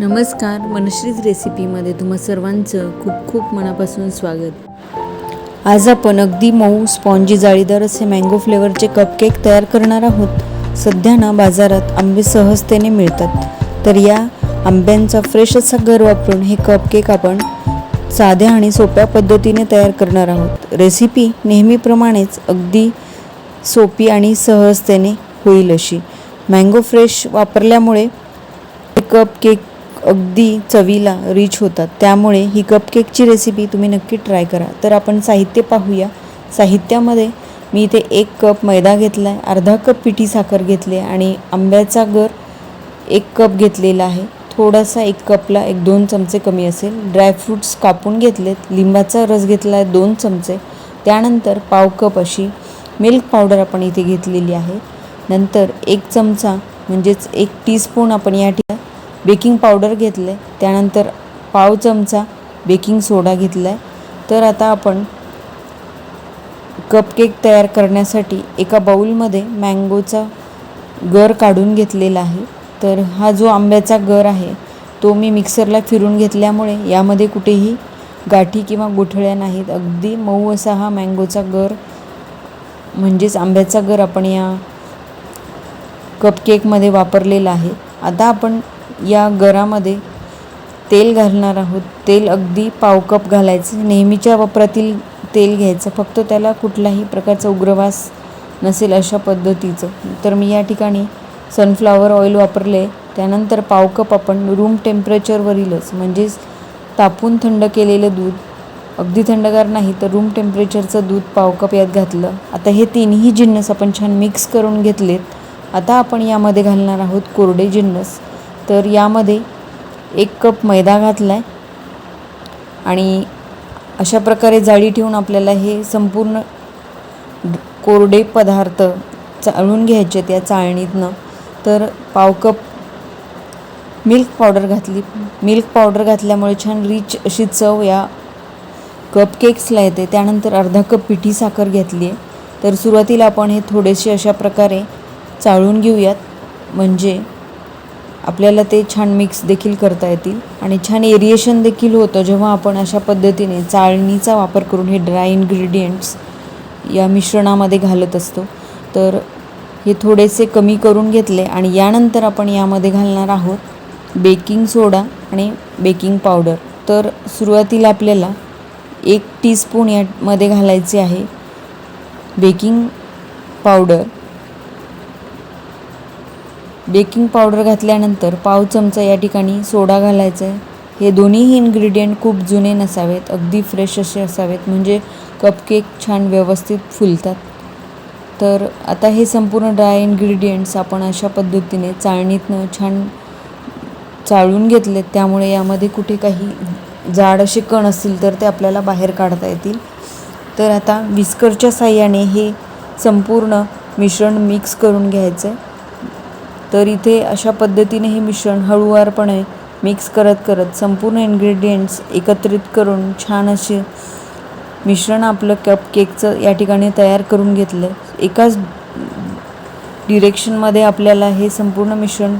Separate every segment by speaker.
Speaker 1: नमस्कार मनश्रीज रेसिपीमध्ये तुम्हा सर्वांचं खूप खूप मनापासून स्वागत. आज आपण अगदी मऊ स्पॉन्जी जाळीदार असे मँगो फ्लेवरचे कपकेक तयार करणार आहोत. सध्या ना बाजारात आंबे सहजतेने मिळतात. तर या आंब्यांचा फ्रेश असा घर वापरून हे कपकेक आपण साध्या आणि सोप्या पद्धतीने तयार करणार आहोत. रेसिपी नेहमीप्रमाणेच अगदी सोपी आणि सहजतेने होईल अशी. मँगो फ्रेश वापरल्यामुळे कप केक अगदी चवीला रिच होतात. त्यामुळे ही कपकेकची रेसिपी तुम्ही नक्की ट्राय करा. तर आपण साहित्य पाहूया. साहित्यामध्ये मी इथे एक कप मैदा घेतला आहे अर्धा कप पिठी साखर घेतली आहे आणि आंब्याचा गर एक कप घेतलेला आहे. थोडासा एक कपला एक दोन चमचे कमी असेल. ड्रायफ्रूट्स कापून घेतलेत. लिंबाचा रस घेतला आहे दोन चमचे. त्यानंतर पाव कप अशी मिल्क पावडर आपण इथे घेतलेली आहे. नंतर एक चमचा म्हणजेच एक टीस्पून आपण या ठिकाणी बेकिंग पावडर घेतलं आहे त्यानंतर पाव चमचा बेकिंग सोडा घेतला आहे तर आता आपण कपकेक तयार करण्यासाठी एका बाऊलमध्ये मँगोचा गर काढून घेतलेला आहे. तर हा जो आंब्याचा गर आहे तो मी मिक्सरला फिरून घेतल्यामुळे यामध्ये कुठेही गाठी किंवा गुठळ्या नाहीत. अगदी मऊ असा हा मँगोचा गर म्हणजेच आंब्याचा गर आपण या कपकेकमध्ये वापरलेला आहे. आता आपण या गरामध्ये तेल घालणार आहोत. तेल अगदी पावकप घालायचं. नेहमीच्या वापरातील तेल घ्यायचं. फक्त त्याला कुठलाही प्रकारचा उग्रवास नसेल अशा पद्धतीचं. तर मी या ठिकाणी सनफ्लावर ऑइल वापरले. त्यानंतर पावकप आपण रूम टेम्परेचरवरीलच म्हणजेच तापून थंड केलेलं दूध. अगदी थंडगार नाही तर रूम टेम्परेचरचं दूध पावकप यात घातलं. आता हे तिन्ही जिन्नस आपण छान मिक्स करून घेतलेत. आता आपण यामध्ये घालणार आहोत कोरडे जिन्नस. तर यामध्ये एक कप मैदा घातला आहे आणि अशा प्रकारे जाळी ठेवून आपल्याला हे संपूर्ण कोरडे पदार्थ चाळून घ्यायचे त्या चाळणीतनं. तर पाव कप मिल्क पावडर घातली. मिल्क पावडर घातल्यामुळे छान रिच अशी चव या कपकेक्सला येते. त्यानंतर अर्धा कप पिठी साखर घेतली आहे. तर सुरुवातीला आपण हे थोडेसे अशा प्रकारे चाळून घेऊयात. म्हणजे आपल्याला ते छान मिक्स देखील करता येतील. आणि छान एरिएशन देखील होतं जेव्हा आपण अशा पद्धतीने चाळणीचा वापर करून हे ड्राय इन्ग्रेडियंट्स या मिश्रणामध्ये घालत असतो. तर हे थोडेसे कमी करून घेतले आणि यानंतर आपण यामध्ये घालणार आहोत बेकिंग सोडा आणि बेकिंग पावडर तर सुरुवातीला आपल्याला एक टीस्पून यामध्ये घालायचे आहे बेकिंग पावडर बेकिंग पावडर घातल्यानंतर पाव चमचा या ठिकाणी सोडा घालायचा आहे. हे दोन्हीही इन्ग्रेडियंट खूप जुने नसावेत अगदी फ्रेश असे असावेत. म्हणजे कपकेक छान व्यवस्थित फुलतात. तर आता हे संपूर्ण ड्राय इन्ग्रेडियंट्स आपण अशा पद्धतीने चाळणीतनं छान चाळून घेतलेत. त्यामुळे यामध्ये कुठे काही जाड असे कण असतील तर ते आपल्याला बाहेर काढता येतील. तर आता विस्करच्या साह्याने हे संपूर्ण मिश्रण मिक्स करून घ्यायचं आहे तर इथे अशा पद्धतीने हे मिश्रण हळूवारपणे मिक्स करत करत संपूर्ण इन्ग्रेडियंट्स एकत्रित करून छान असे मिश्रण आपलं कप केकचं या ठिकाणी तयार करून घेतलं. एकाच डिरेक्शनमध्ये आपल्याला हे संपूर्ण मिश्रण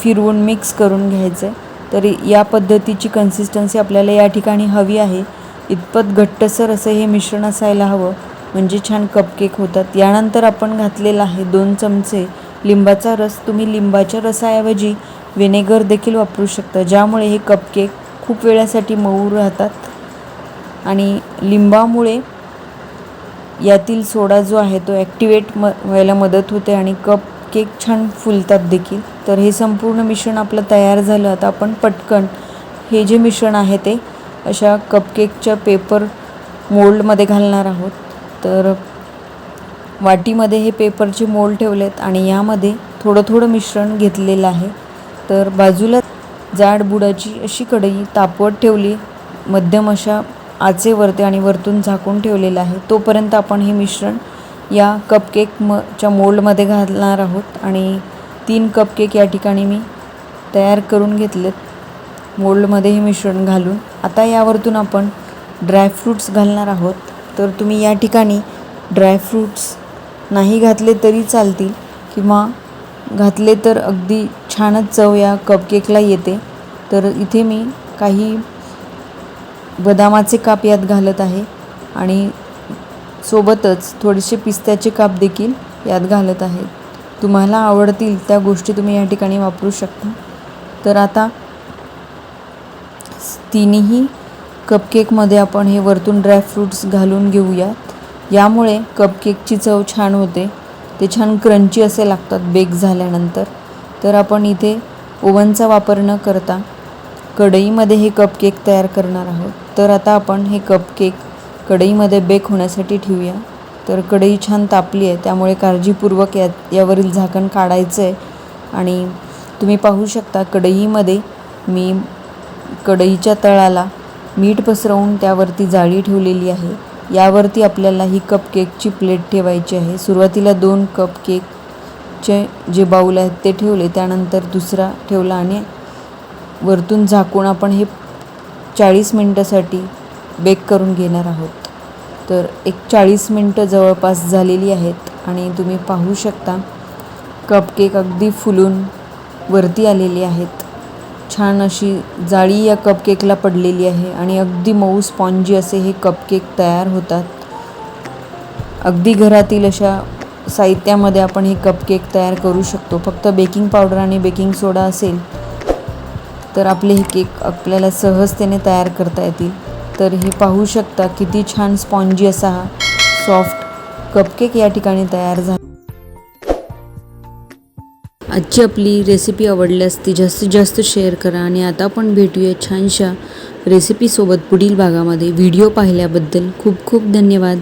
Speaker 1: फिरवून मिक्स करून घ्यायचं आहे तर या पद्धतीची कन्सिस्टन्सी आपल्याला या ठिकाणी हवी आहे. इतपत घट्टसर असं हे मिश्रण असायला हवं. म्हणजे छान कपकेक होतात. यानंतर आपण घातलेला आहे दोन चमचे लिंबाचा रस तुम्ही लिंबाच्या रसाऐवजी व्हिनेगर देखील वापरू शकता ज्यामुळे हे कपकेक खूप वेळासाठी मऊ राहतात. आणि लिंबामुळे यातील सोडा जो आहे तो ॲक्टिवेट म व्हायला मदत होते आणि कप केक छान फुलतात देखील. तर हे संपूर्ण मिश्रण आपलं तयार झालं. आता आपण पटकन हे जे मिश्रण आहे ते अशा कपकेकच्या पेपर मोल्डमध्ये घालणार आहोत. तर वाटीमध्ये हे पेपरचे मोल्ड ठेवलेत आणि यामध्ये थोडं थोडं मिश्रण घेतलेलं आहे. तर बाजूला जाड बुडाची अशी कढई तापवत ठेवली. मध्यम अशा आचेवरती आणि वरतून झाकून ठेवलेलं आहे. तोपर्यंत आपण हे मिश्रण या कपकेक म च्या मोल्डमध्ये घालणार आहोत. आणि तीन कपकेक या ठिकाणी मी तयार करून घेतलेत मोल्डमध्ये हे मिश्रण घालून. आता यावरतून आपण ड्रायफ्रूट्स घालणार आहोत. तर तुम्ही या ठिकाणी ड्रायफ्रूट्स नाही घातले तरी चालतील किंवा घातले तर अगदी छानच चव या कपकेकला येते. तर इथे मी काही बदामाचे काप यात घालत आहे आणि सोबतच थोडेसे पिस्त्याचे काप देखील यात घालत आहे. तुम्हाला आवडतील त्या गोष्टी तुम्ही या ठिकाणी वापरू शकता. तर आता तिन्ही कपकेकमध्ये आपण हे वरतून ड्रायफ्रूट्स घालून घेऊयात. यामुळे कपकेकची चव छान होते. ते छान क्रंची असे लागतात बेक झाल्यानंतर. तर आपण इथे ओव्हनचा वापर न करता कढईमध्ये हे कपकेक तयार करणार आहोत. तर आता आपण हे कपकेक कढईमध्ये बेक होण्यासाठी ठेवूया. तर कढई छान तापली आहे त्यामुळे काळजीपूर्वक या यावरील झाकण काढायचं आहे. आणि तुम्ही पाहू शकता कढईमध्ये मी कढईच्या तळाला मीठ पसरवून त्यावरती जाळी ठेवलेली आहे. यावरती आपल्याला ही कपकेकची प्लेट ठेवायची आहे. सुरुवातीला दोन कपकेकचे जे बाऊल आहेत ते ठेवले त्यानंतर दुसरा ठेवला आणि वरतून झाकून आपण हे चाळीस मिनटासाठी बेक करून घेणार आहोत. तर एक चाळीस मिनटं जवळपास झालेली आहेत आणि तुम्ही पाहू शकता कपकेक अगदी फुलून वरती आलेली आहेत. छान अशी जाळी या कपकेकला पडलेली आहे आणि अगदी मऊ स्पॉन्जी असे हे कपकेक तयार होतात. अगदी घरातील अशा साहित्यामध्ये आपण हे कपकेक तयार करू शकतो. फक्त बेकिंग पावडर आणि बेकिंग सोडा असेल तर आपले हे केक आपल्याला सहजतेने तयार करता येतील. तर हे पाहू शकता किती छान स्पॉन्जी असा हा सॉफ्ट कपकेक या ठिकाणी तयार झाला. आजची आपली रेसिपी आवडल्यास ती जास्तीत जास्त शेअर करा आणि आता आपण भेटूया छानशा रेसिपीसोबत पुढील भागामध्ये. व्हिडिओ पाहिल्याबद्दल खूप खूप धन्यवाद.